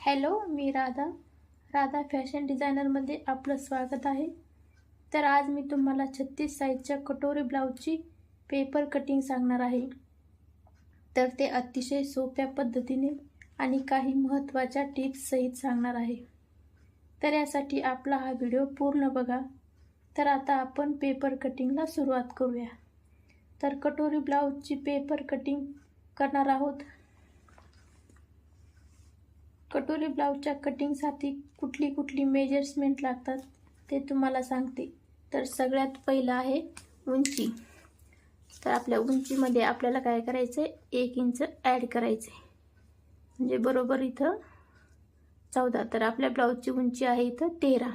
Hello मी Radha. Radha fashion डिझायनरमध्ये आपलं स्वागत आहे. तर आज मी तुम्हाला छत्तीस साईजच्या कटोरी ब्लाऊजची पेपर कटिंग सांगणार आहे. तर ते अतिशय सोप्या पद्धतीने आणि काही महत्त्वाच्या टिप्ससहित सांगणार आहे. तर यासाठी आपला हा व्हिडिओ पूर्ण बघा. तर आता आपण पेपर कटिंगला सुरुवात करूया. तर कटोरी ब्लाऊजची पेपर कटिंग करणार आहोत. कटोरी ब्लाऊजच्या कटिंगसाठी कुठली कुठली मेजर्समेंट लागतात ते तुम्हाला सांगते. तर सगळ्यात पहिलं आहे उंची. तर आपल्या उंचीमध्ये आपल्याला काय करायचं आहे एक इंच ॲड करायचं आहे म्हणजे बरोबर इथं चौदा. तर आपल्या ब्लाऊजची उंची आहे इथं तेरा.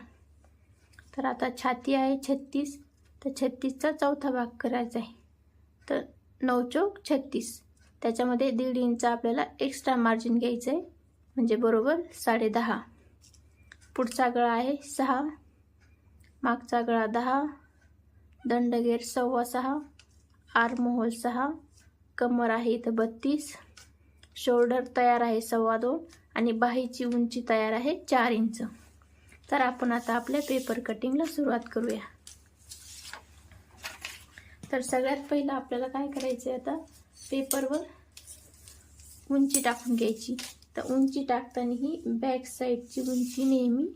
तर आता छाती आहे छत्तीस. तर छत्तीसचा चौथा भाग करायचा आहे. तर नऊ चौक छत्तीस. त्याच्यामध्ये दीड इंच आपल्याला एक्स्ट्रा मार्जिन घ्यायचं आहे म्हणजे बरोबर साडे दहा. पुढचा गळा आहे सहा. मागचा गळा दहा. दंडगेर सव्वा सहा. आरमोहोल सहा. कमर आहे इथं बत्तीस. शोल्डर तयार आहे सव्वा दोन आणि बाहीची उंची तयार आहे चार इंच. तर आपण आता आपल्या पेपर कटिंगला सुरुवात करूया. तर सगळ्यात पहिलं आपल्याला काय करायचं आहे आता? पेपरवर उंची टाकून घ्यायची. तर उंची टाकताना ही बॅक साईडची उंची नेहमी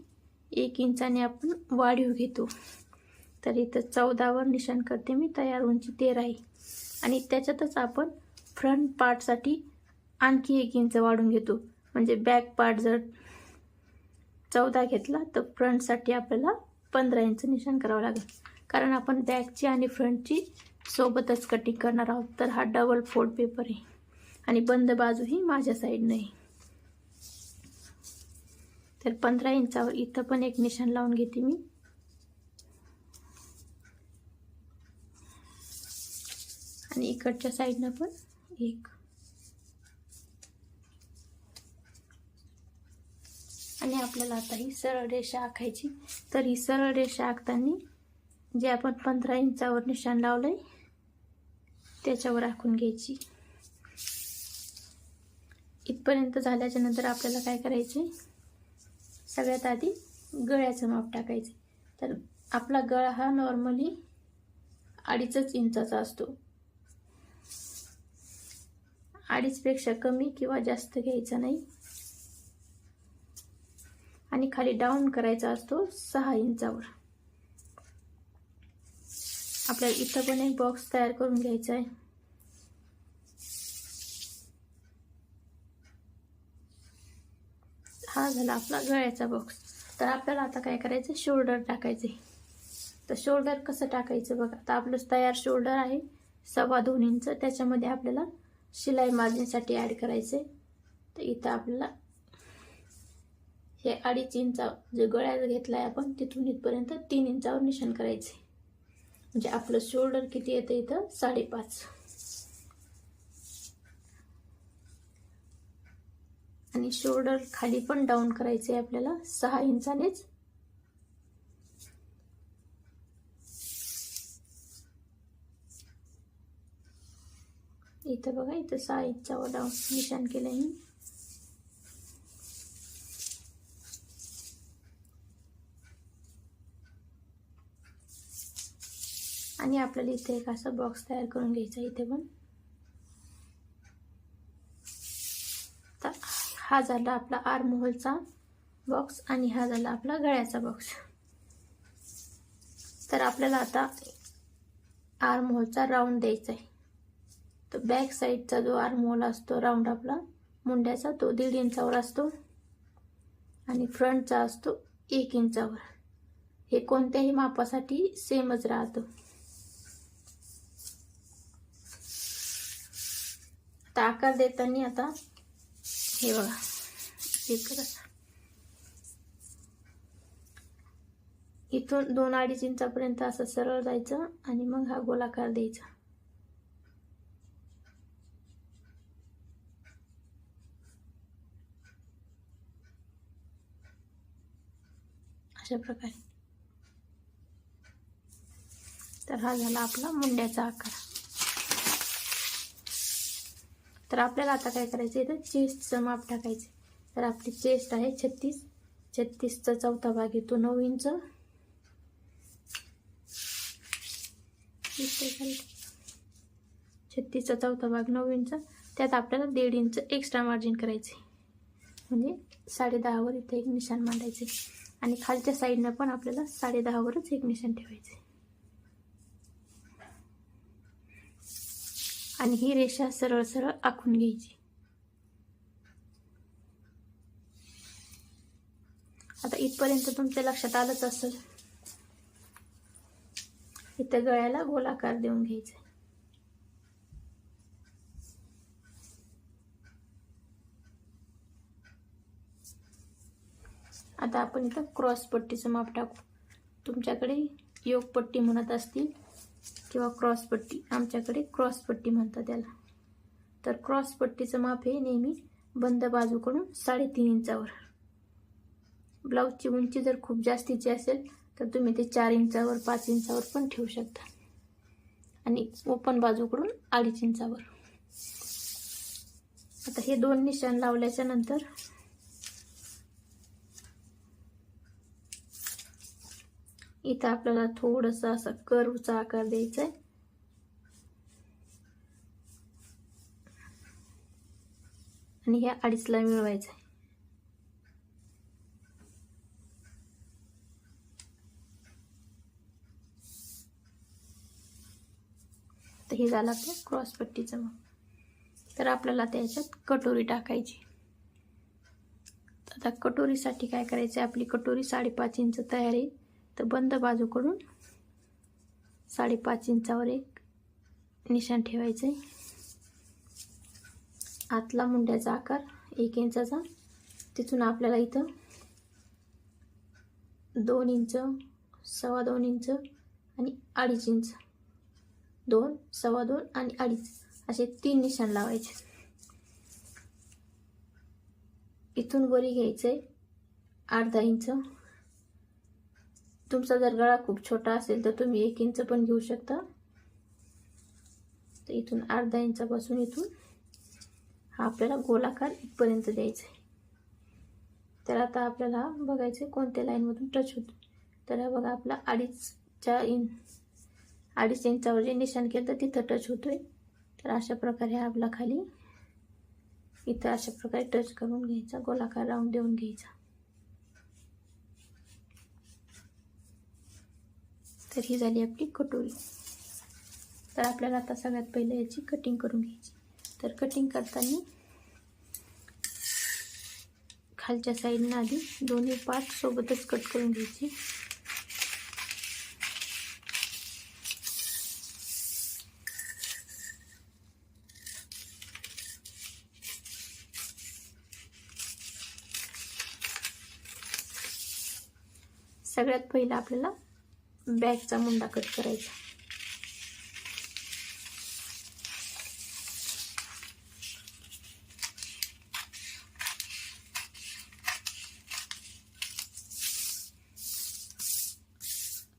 एक इंचाने आपण वाढीव घेतो. तर इथं चौदावर निशाण करते मी तयार उंची तेरा आहे. आणि त्याच्यातच आपण फ्रंट पार्टसाठी आणखी एक इंच वाढून घेतो. म्हणजे बॅक पार्ट जर चौदा घेतला तर फ्रंटसाठी आपल्याला पंधरा इंच निशाण करावं लागेल. कारण आपण बॅकची आणि फ्रंटची सोबतच कटिंग करणार आहोत. तर हा डबल फोल्ड पेपर आहे. आणि बंद बाजू ही माझ्या साईडनं आहे. तर पंधरा इंचावर इथं पण एक निशाण लावून घेते मी. आणि इकडच्या साईडनं पण एक. आणि आपल्याला आता ही सरळ रेषा आखायची. तर ही सरळ रेषा आखताना जे आपण पंधरा इंचावर निशाण लावलंय त्याच्यावर आखून घ्यायची. इथपर्यंत झाल्याच्यानंतर आपल्याला काय करायचं आहे सगळ्यात आधी गळ्याचं माप टाकायचं. तर आपला गळा हा नॉर्मली अडीचच इंचाचा असतो. अडीचपेक्षा कमी किंवा जास्त घ्यायचा नाही. आणि खाली डाऊन करायचा असतो सहा इंचावर. आपल्याला इथं पण एक बॉक्स तयार करून घ्यायचा आहे. हा झाला आपला गळ्याचा बॉक्स तर आपल्याला आता काय करायचं शोल्डर टाकायचे तर शोल्डर कसं टाकायचं बघा? आता आपलं तयार शोल्डर आहे सव्वा दोन इंच. त्याच्यामध्ये आपल्याला शिलाई मारण्यासाठी ॲड करायचे तर इथं आपल्याला हे अडीच इंचा जे गळ्यात घेतला आहे आपण तिथून इथपर्यंत तीन इंचावर निशाण करायचे म्हणजे आपलं शोल्डर किती येतं इथं? साडेपाच. आणि शोल्डर खाली पण डाऊन करायचे आहे आपल्याला. सहा इंचानेच. इथं बघा इथं सहा इंचावर डाऊन निशान केलं मी. आणि आपल्याला इथे एक असा बॉक्स तयार करून घ्यायचा इथे पण. हा झाला आपला आर्महोलचा बॉक्स आणि हा झाला आपला गळ्याचा बॉक्स तर आपल्याला आता आर्महोलचा राऊंड द्यायचा आहे. तर बॅक साईडचा जो आरमोल असतो राऊंड आपला मुंड्याचा तो दीड इंचावर असतो आणि फ्रंटचा असतो एक इंचावर. हे कोणत्याही मापासाठी सेमच राहतो. आता आकार देताना आता हे बघा. एक इथून दोन अडीच इंचापर्यंत असं सरळ जायचं आणि मग हा गोलाकार द्यायचा. अशा प्रकारे. तर हा झाला आपला मुंड्याचा आकार. तर आपल्याला आता काय करायचं इथं? चेस्टचं माप टाकायचं. तर आपली चेस्ट आहे छत्तीस. छत्तीसचा चौथा भाग येतो नऊ इंच. छत्तीसचा चौथा भाग नऊ इंच. त्यात आपल्याला दीड इंच एक्स्ट्रा मार्जिन करायचे म्हणजे साडे दहावर इथे एक निशाण मांडायचे आणि खालच्या साईडनं पण आपल्याला साडे दहावरच एक निशाण ठेवायचे आणि ही रेषा सरळ सरळ आखून घ्यायची. आता इथपर्यंत तुमच्या लक्षात आलंच असेल. इथं गळ्याला गोलाकार देऊन घ्यायचा आता आपण इथं क्रॉस पट्टीचं माप टाकू. तुमच्याकडे योग पट्टी म्हणत असतील किंवा क्रॉसपट्टी आमच्याकडे क्रॉसपट्टी म्हणतात त्याला. तर क्रॉसपट्टीचं माप हे नेहमी बंद बाजूकडून साडेतीन इंचावर. ब्लाऊजची उंची जर खूप जास्तीची असेल तर तुम्ही ते चार इंचावर पाच इंचावर पण ठेवू शकता. आणि ओपन बाजूकडून अडीच इंचावर. आता हे दोन निशाण लावल्याच्या नंतर इथं आपल्याला थोडंसं असं कर्वचा आकार द्यायचा आहे आणि ह्या अडीचला मिळवायचं आहे तर हे झालं आपलं क्रॉसपट्टीचं मग. तर आपल्याला त्याच्यात कटोरी टाकायची. आता कटोरीसाठी काय करायचं आपली कटोरी साडेपाच इंच तयार आहे. तर बंद बाजूकडून साडेपाच इंचावर एक निशाण ठेवायचं आहे आतला मुंड्याचा आकार एक इंचाचा. तिथून आपल्याला इथं दोन इंच सव्वा दोन इंच आणि अडीच इंच. दोन सव्वा दोन आणि अडीच असे तीन निशाण लावायचे. इथून वरी घ्यायचं आहे अर्धा इंच. तुमचा जर गळा खूप छोटा असेल तर तुम्ही एक इंच पण घेऊ शकता. तर इथून अर्धा इंचापासून इथून हा आपल्याला गोलाकार इथपर्यंत द्यायचा आहे. तर आता आपल्याला बघायचं आहे कोणत्या लाईनमधून टच होतो. तर हा बघा आपला अडीचच्या इन अडीच इंचावर जे निशाण केलं तर तिथं टच होतो आहे तर अशा प्रकारे हा आपला खाली इथं अशा प्रकारे टच करून घ्यायचा गोलाकार राऊंड देऊन घ्यायचा. तर ही झाली आपली कटोरी. तर आपल्याला आता सगळ्यात पहिले याची कटिंग करून घ्यायची. तर कटिंग करताना खालच्या साईडनं आधी दोन्ही पार्ट सोबतच कट करून घ्यायची. सगळ्यात पहिलं आपल्याला बॅगचा मुंडा कट करायचा.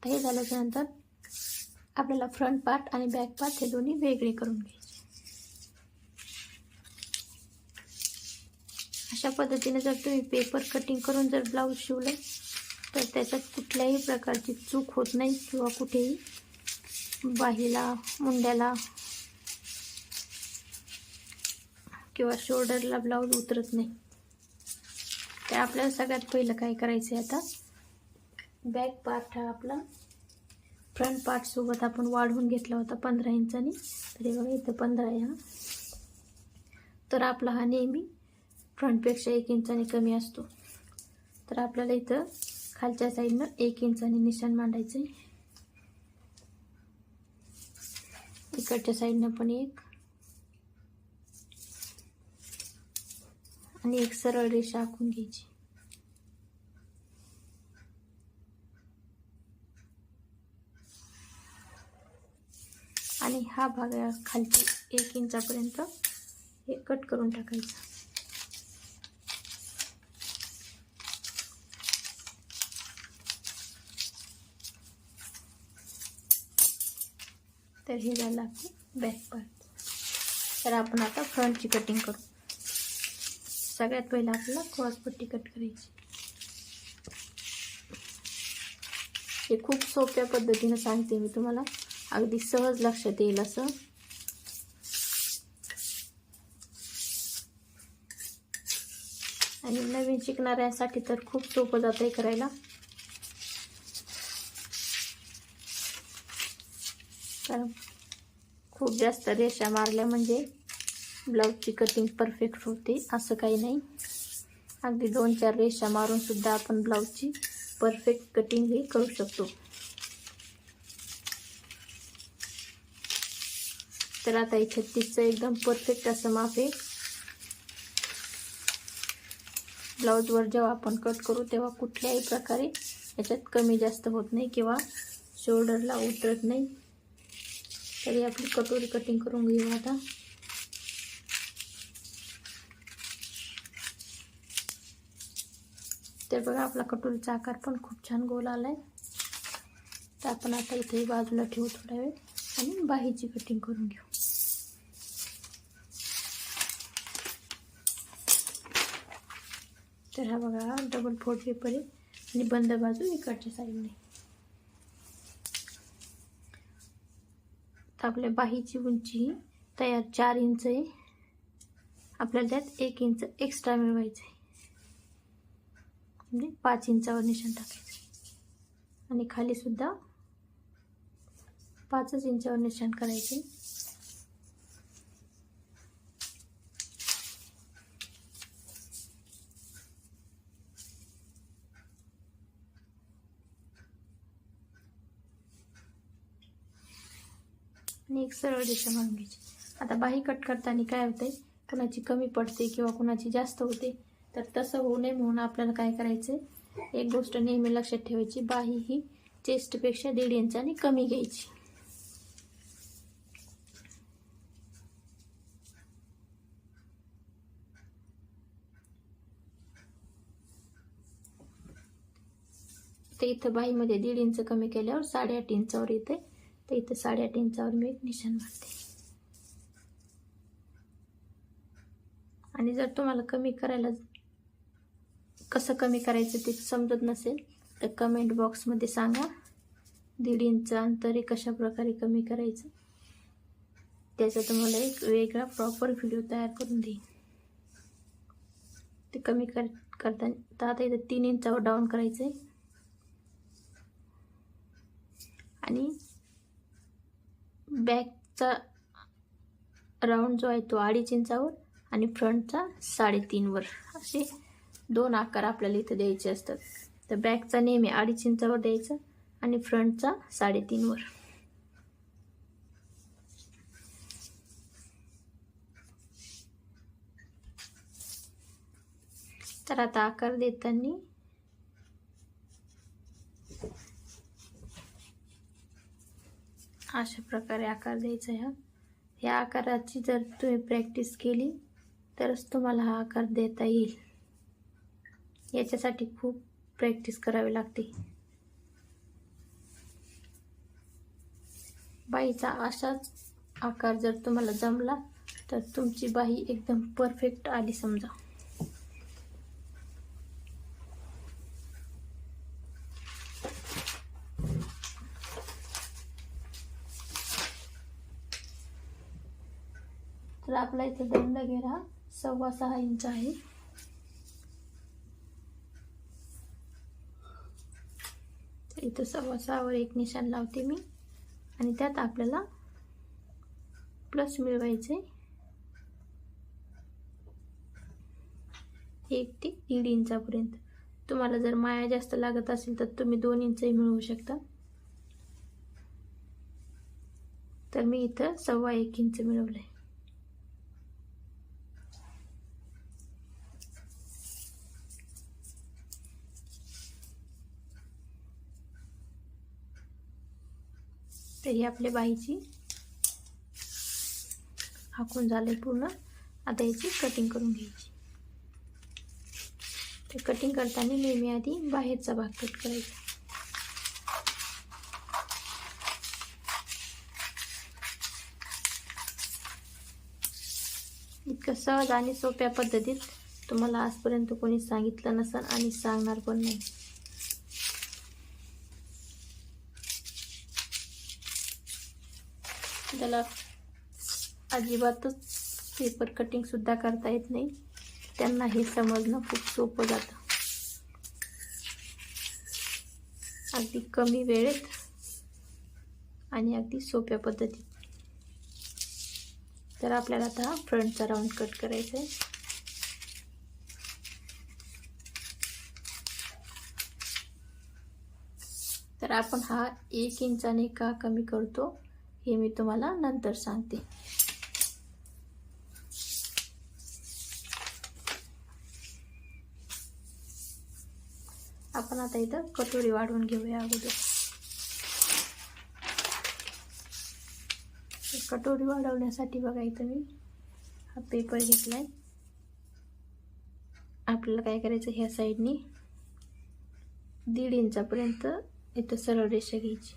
हे झाल्याच्यानंतर आपल्याला फ्रंट पार्ट आणि बॅक पार्ट हे दोन्ही वेगळे करून घ्यायचे. अशा पद्धतीने जर तुम्ही पेपर कटिंग करून जर ब्लाऊज शिवलं तर त्याच्यात कुठल्याही प्रकारची चूक होत नाही किंवा कुठेही बाहीला मुंड्याला किंवा शोल्डरला ब्लाऊज उतरत नाही. ते आपल्याला सगळ्यात पहिलं काय करायचं आहे आता? बॅक पार्ट हा आपला फ्रंट पार्टसोबत आपण वाढवून घेतला होता पंधरा इंचानी. तरी बघा इथं पंधरा आहे हा. तर आपला हा नेहमी फ्रंटपेक्षा एक इंचाने कमी असतो. तर आपल्याला इथं खालच्या साईडनं एक इंचाने निशाण मांडायचं इकडच्या साईडनं पण एक. आणि एक सरळ रेषा आखून घ्यायची. आणि हा भाग खालची एक इंचापर्यंत हे कट करून टाकायचं. तर हे झालं आपलं बॅक पार्ट तर आपण आता फ्रंटची कटिंग करू. सगळ्यात पहिलं आपल्याला क्रॉसपट्टी कट करायची. हे खूप सोप्या पद्धतीनं सांगते मी तुम्हाला. अगदी सहज लक्षात येईल असं. आणि नवीन शिकणाऱ्यांसाठी तर खूप सोपं जातं आहे करायला. कारण खूप जास्त रेषा मारल्या म्हणजे ब्लाऊजची कटिंग परफेक्ट होते असं काही नाही. अगदी दोन चार रेषा मारून सुद्धा आपण ब्लाऊजची परफेक्ट कटिंगही करू शकतो. तर आता हे छत्तीसचं एकदम परफेक्ट असं माप आहे. ब्लाऊजवर जेव्हा आपण कट करू तेव्हा कुठल्याही प्रकारे याच्यात कमी जास्त होत नाही किंवा शोल्डरला उतरत नाही. तरी आपली कटोरी कटिंग करून घेऊ आता तर बघा आपला कटोरीचा आकार पण खूप छान गोल आला आहे तर आपण आता इथे बाजूला ठेवू थोडा वेळ आणि बाहीची कटिंग करून घेऊ. तर हा बघा डबल फोल्ड पेपर आहे आणि बंद बाजू इकडच्या साईडने आपल्या बाहीची उंची तयार चार इंच आहे. आपल्याला त्यात एक इंच एक्स्ट्रा मिळवायचं आहे. म्हणजे पाच इंचावर निशाण टाकायचं आणि खाली सुद्धा पाचच इंचावर निशाण करायचे आणि एक सरळ रेषा मारून घ्यायची आता बाही कट करताना काय होते कुणाची कमी पडते किंवा कुणाची जास्त होते? तर तसं होऊ नये म्हणून आपल्याला काय करायचं एक गोष्ट नेहमी लक्षात ठेवायची बाही ही चेस्टपेक्षा दीड इंचाने कमी घ्यायची. ते इथं बाहीमध्ये दीड इंच कमी केल्यावर साडेआठ इंचावर येते तर इथं साडेआठ इंचावर मी एक निशाण मारते. आणि जर तुम्हाला कमी करायला कसं कमी करायचं ते समजत नसेल तर कमेंट बॉक्समध्ये सांगा. दीड इंच अंतरी कशा प्रकारे कमी करायचं त्याचा तुम्हाला एक वेगळा प्रॉपर व्हिडिओ तयार करून देईन. ते कमी कर करताना तर आता इथं तीन इंचावर डाऊन करायचं आहे आणि बॅकचा राऊंड जो आहे तो अडीच इंचावर आणि फ्रंटचा साडेतीनवर. असे दोन आकार आपल्याला इथं द्यायचे असतात. तर बॅकचा नेहमी अडीच इंचावर द्यायचा आणि फ्रंटचा साडेतीनवर. तर आता आकार देताना अशा प्रकारे आकार द्यायचा ह्या ह्या आकाराची जर तुम्ही प्रॅक्टिस केली तरच तुम्हाला हा आकार देता येईल. याच्यासाठी खूप प्रॅक्टिस करावी लागते. बाईचा असाच आकार जर तुम्हाला जमला तर तुमची बाई एकदम परफेक्ट आली समजा. आपला इथे दंड घेरा. सव्वा सहा इंच आहे. इथं सव्वा सहावर एक निशाण लावते मी. आणि त्यात आपल्याला प्लस मिळवायचे. एक ते दीड इंचापर्यंत. तुम्हाला जर माया जास्त लागत असेल तर तुम्ही दोन इंचही मिळवू शकता. तर मी इथं सव्वा एक इंच मिळवलं आहे तर ही आपल्या बाईची. हाकून झाले पूर्ण. आता याची कटिंग करून घ्यायची. तर कटिंग करताना नेहमी आधी बाहेरचा भाग कट करायचा. इतकं सहज आणि सोप्या पद्धतीत तुम्हाला आजपर्यंत कोणी सांगितलं नसेल आणि सांगणार पण नाही. त्याला अजिबातच पेपर कटिंगसुद्धा करता येत नाही. त्यांना हे समजणं खूप सोपं जातं. अगदी कमी वेळेत आणि अगदी सोप्या पद्धतीत. तर आपल्याला आता फ्रंटचा राऊंड कट करायचा आहे. तर आपण हा एक इंचाने का कमी करतो? हे मी तुम्हाला नंतर सांगते. आपण आता इथं कटोरी वाढवून घेऊया अगोदर. कटोरी वाढवण्यासाठी बघा इथं मी हा पेपर घेतलाय. आपल्याला काय करायचं ह्या साईडनी दीड इंचापर्यंत इथं सरळ रेषा घ्यायची.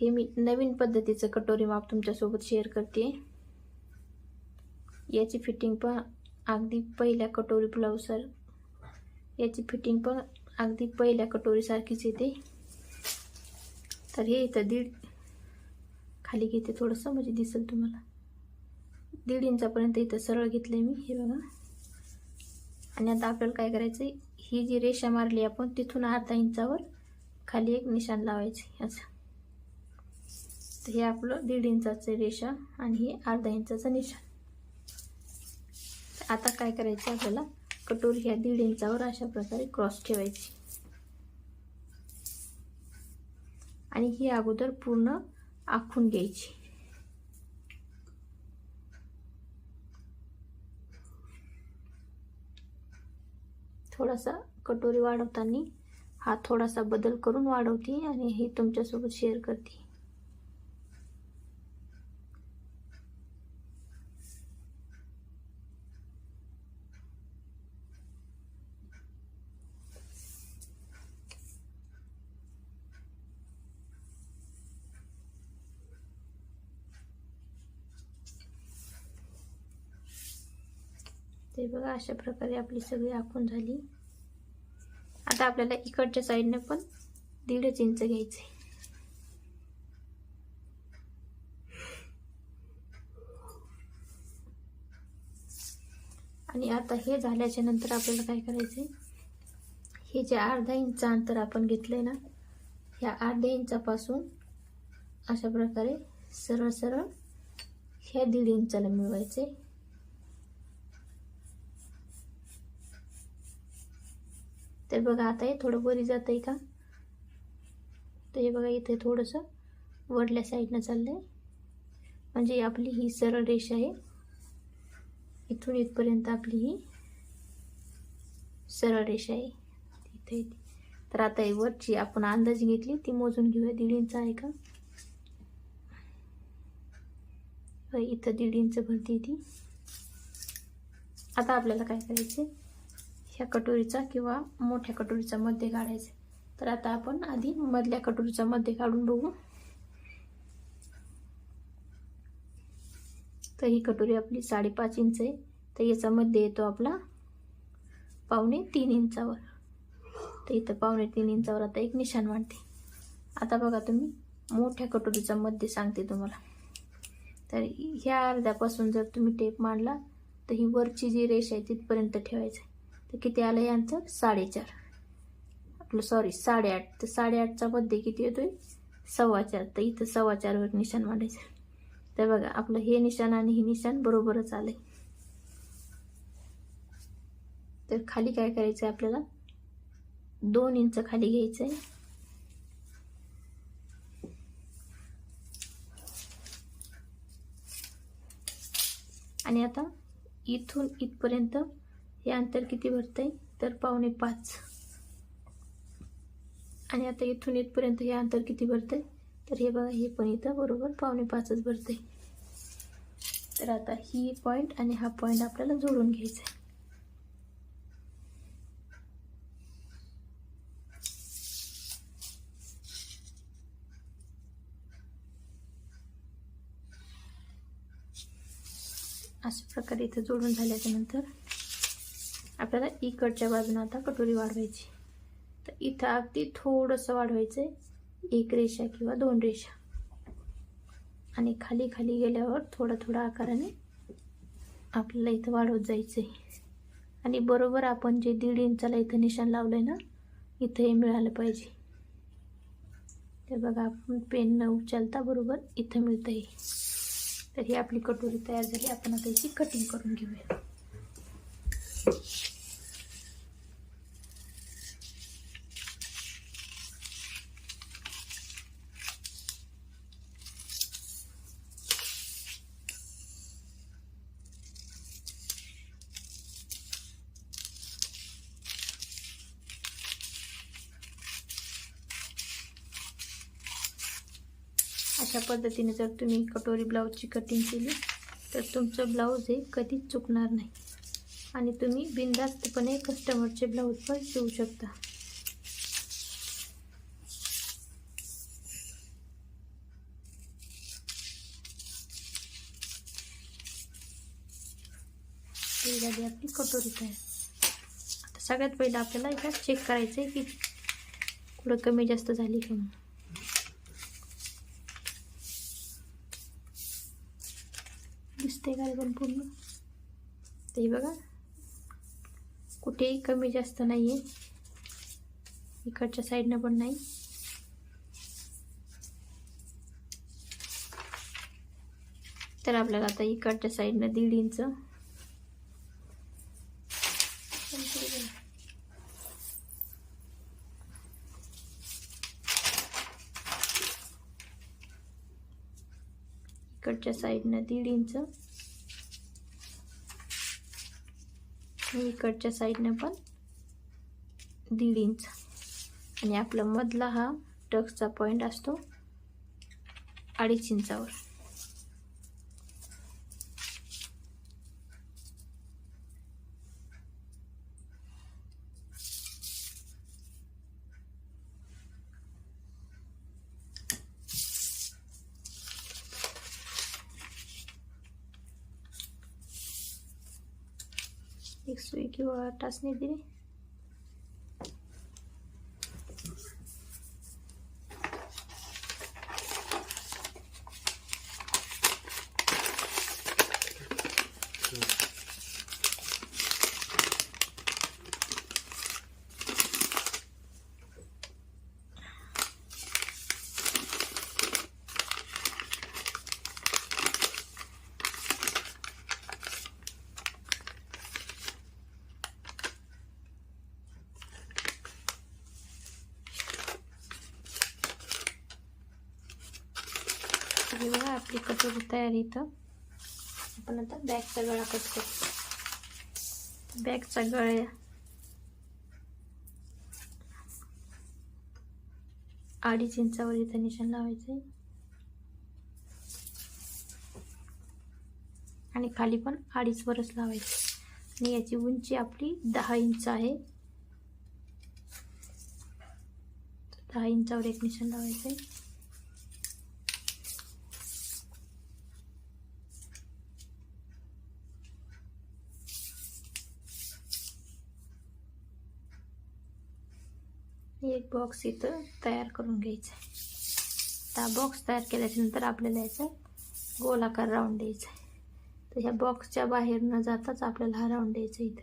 हे मी नवीन पद्धतीचं कटोरी माप तुमच्यासोबत शेअर करते. याची फिटिंग पण अगदी पहिल्या कटोरी ब्लाऊजसार याची फिटिंग पण अगदी पहिल्या कटोरीसारखीच येते. तर हे इथं दीड खाली घेते थोडंसं म्हणजे दिसेल तुम्हाला. दीड इंचापर्यंत इथं सरळ घेतलं मी हे बघा. आणि आता आपल्याला काय करायचं आहे ही जी रेषा मारली आपण तिथून अर्धा इंचावर खाली एक निशाण लावायचे असं. तर हे आपलं दीड इंचाचं रेषा आणि हे अर्धा इंचाचं निशाण. आता काय करायचं आपल्याला? कटोरी ह्या दीड इंचावर अशा प्रकारे क्रॉस ठेवायची. आणि ही अगोदर पूर्ण आखून घ्यायची. थोडासा कटोरी वाढवताना हा थोडासा बदल करून वाढवते आणि हे तुमच्यासोबत शेअर करते ते बघा अशा प्रकारे आपली सगळी आखून झाली. आता आपल्याला इकडच्या साईडने पण दीडच इंच घ्यायचे आणि आता हे झाल्याच्यानंतर आपल्याला काय करायचे हे जे अर्धा इंच अंतर आपण घेतलंय ना ह्या अर्ध्या इंचापासून अशा प्रकारे सरळ सरळ ह्या दीड इंचाला मिळवायचे तर बघा आता हे थोडं वरी जात आहे का? तर हे बघा इथे थोडंसं वडल्या साईडनं चाललं आहे म्हणजे आपली ही सरळ रेषा आहे. इथून इथपर्यंत आपली ही सरळ रेषा आहे. इथे इथे तर आता ही वरची आपण अंदाज घेतली ती मोजून घेऊया. दीड इंच आहे का? इथं दीड इंच भरती ती. आता आपल्याला काय करायचं ह्या कटोरीचा किंवा मोठ्या कटोरीचा मध्ये काढायचा. तर आता आपण आधी मधल्या कटोरीचा मध्ये काढून बघू. तर ही कटोरी आपली साडेपाच इंच आहे. तर याचा मध्ये येतो आपला पावणे तीन इंचावर. तर इथं पावणे तीन इंचावर आता एक निशाण मांडते आता बघा तुम्ही मोठ्या कटोरीचा मध्ये सांगते तुम्हाला. तर ह्या अर्ध्यापासून जर तुम्ही टेप मांडला तर ही वरची जी रेष आहे तिथपर्यंत ठेवायचं आहे. तर किती आलं आहे साडेचार. आपलं सॉरी साडेआठ. तर साडेआठचा मध्ये किती येतोय? सव्वा चार तर इथं सव्वा चारवर निशाण मांडायचं. तर बघा आपलं हे निशाण आणि हे निशाण बरोबरच आलं तर खाली काय करायचं आहे आपल्याला? दोन इंच खाली घ्यायचं आहे आणि आता इथून इथपर्यंत हे अंतर किती भरतंय? तर पावणे पाच. आणि आता इथून इथपर्यंत हे अंतर किती भरतंय? तर हे बघा हे पण इथं बरोबर पावणे पाचच भरतंय. तर आता ही पॉईंट आणि हा पॉईंट आपल्याला जोडून घ्यायचा आहे. अशा प्रकारे इथं जोडून झाल्याच्यानंतर आपल्याला इकडच्या बाजूने आता कटोरी वाढवायची. तर इथं अगदी थोडंसं वाढवायचं आहे एक रेषा किंवा दोन रेषा. आणि खाली खाली गेल्यावर थोडा थोडा आकाराने आपल्याला इथं वाढवत जायचं आहे आणि बरोबर आपण जे दीड इंचाला इथं निशाण लावलं आहे ना इथं हे मिळालं पाहिजे. तर बघा आपण पेन न उचलता बरोबर इथं मिळतं आहे तर ही आपली कटोरी तयार झाली. आपण आता याची कटिंग करून घेऊया. अशा पद्धतीने जर तुम्ही कटोरी ब्लाऊजची कटिंग केली तर तुमचं ब्लाऊज हे कधीच चुकणार नाही. आणि तुम्ही बिनधास्तपणे कस्टमरचे ब्लाऊज पण शिवू शकता. झाली आपली कटोरी तयार. आता सगळ्यात पहिलं आपल्याला याच्यात चेक करायचं आहे की कुठं कमी जास्त झाली का म्हणून दिसते का पण पूर्ण? ते बघा. कुठेही कमी जास्त नाही आहे इकडच्या साईडनं पण नाही. तर आपल्याला आता इकडच्या साईडनं दीड इंच इकडच्या साईडनं दीड इंच आणि इकडच्या साईडनं पण दीड इंच. आणि आपला मधला हा टक्सचा पॉईंट असतो अडीच इंचावर एक सुई किंवा टाचणी दिली हे बघा आपली कटोरी तयार इथं आपण आता बॅगचा गळा कट करतो बॅगचा गळ्या अडीच इंचावर इथं निशाण लावायचं आहे आणि खाली पण अडीचवरच लावायचं आणि याची उंची आपली दहा इंच आहे दहा इंचावर एक निशाण लावायचं आहे एक बॉक्स इथं तयार करून घ्यायचा आहे. आता बॉक्स तयार केल्याच्यानंतर आपल्याला याचा गोलाकार राऊंड द्यायचा आहे. तर ह्या बॉक्सच्या बाहेर न जाताच आपल्याला हा राऊंड द्यायचा इथं.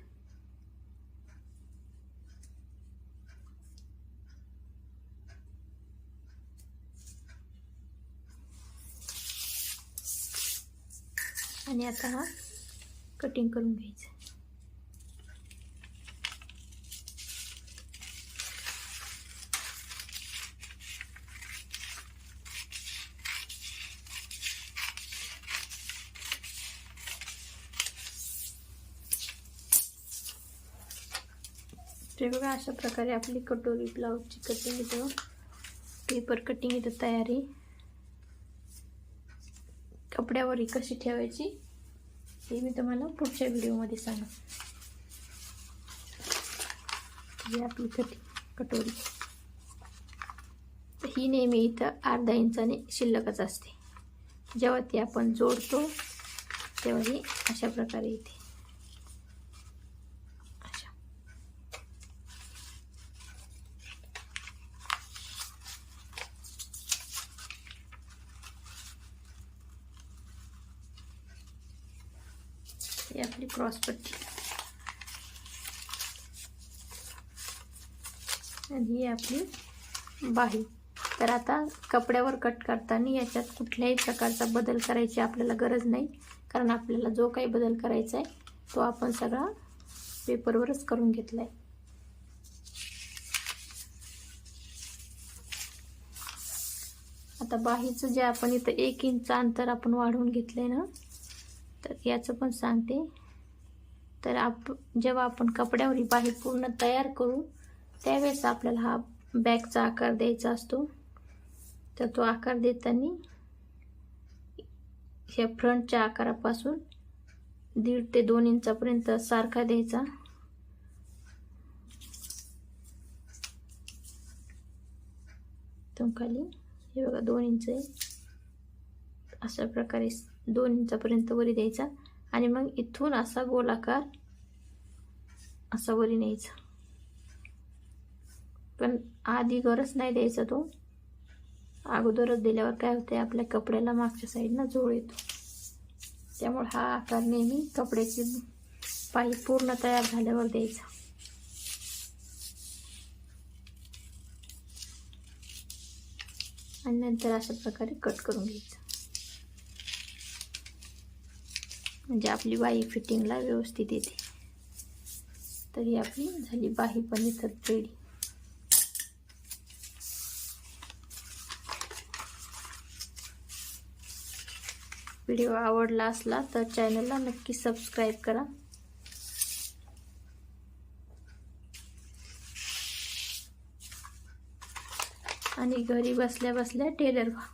आणि आता हा कटिंग करून घ्यायचं वेगवेगळ्या बघा अशा प्रकारे आपली कटोरी ब्लाऊजची कटिंग इथं पेपर कटिंग इथं तयारी. कपड्यावर कशी ठेवायची हे मी तुम्हाला पुढच्या व्हिडिओमध्ये सांगा ही आपली कटिंग कटोरी. ही नेहमी इथं अर्धा इंचाने शिल्लकच असते. जेव्हा ती आपण जोडतो तेव्हा ही अशा प्रकारे इथे अशा पट्टी आणि ही आपली बाही. तर आता कपड्यावर कट करताना याच्यात कुठल्याही प्रकारचा बदल करायची आपल्याला गरज नाही. कारण आपल्याला जो काही बदल करायचा आहे तो आपण सगळा पेपरवरच करून घेतला आहे आता बाहीचं जे आपण इथं एक इंच अंतर आपण वाढवून घेतलं आहे ना तर याचं पण सांगते. तर आप जेव्हा आपण कपड्यावर ही बाही पूर्ण तयार करू त्यावेळेस आपल्याला हा बॅगचा आकार द्यायचा असतो. तर तो आकार देताना ह्या फ्रंटच्या आकारापासून दीड ते दोन इंचापर्यंत सारखा द्यायचा. खाली हे बघा दोन इंच आहे. अशा प्रकारे दोन इंचापर्यंत वरी द्यायचा. आणि मग इथून असा गोलाकार असा वरी न्यायचा. पण आधी गरज नाही द्यायचा तो. अगोदरच दिल्यावर काय होते आपल्या कपड्याला मागच्या साईडनं जोड येतो. त्यामुळे हा आकार नेहमी कपड्याची पाई पूर्ण तयार झाल्यावर द्यायचा. आणि नंतर अशा प्रकारे कट करून घ्यायचं. म्हणजे आपली बाई फिटिंगला व्यवस्थित येते. तर ही आपली झाली बाही पण इथं रेडी व्हिडिओ आवडला असला तर चॅनलला नक्की सबस्क्राईब करा. आणि घरी बसल्या बसल्या टेलर व्हा.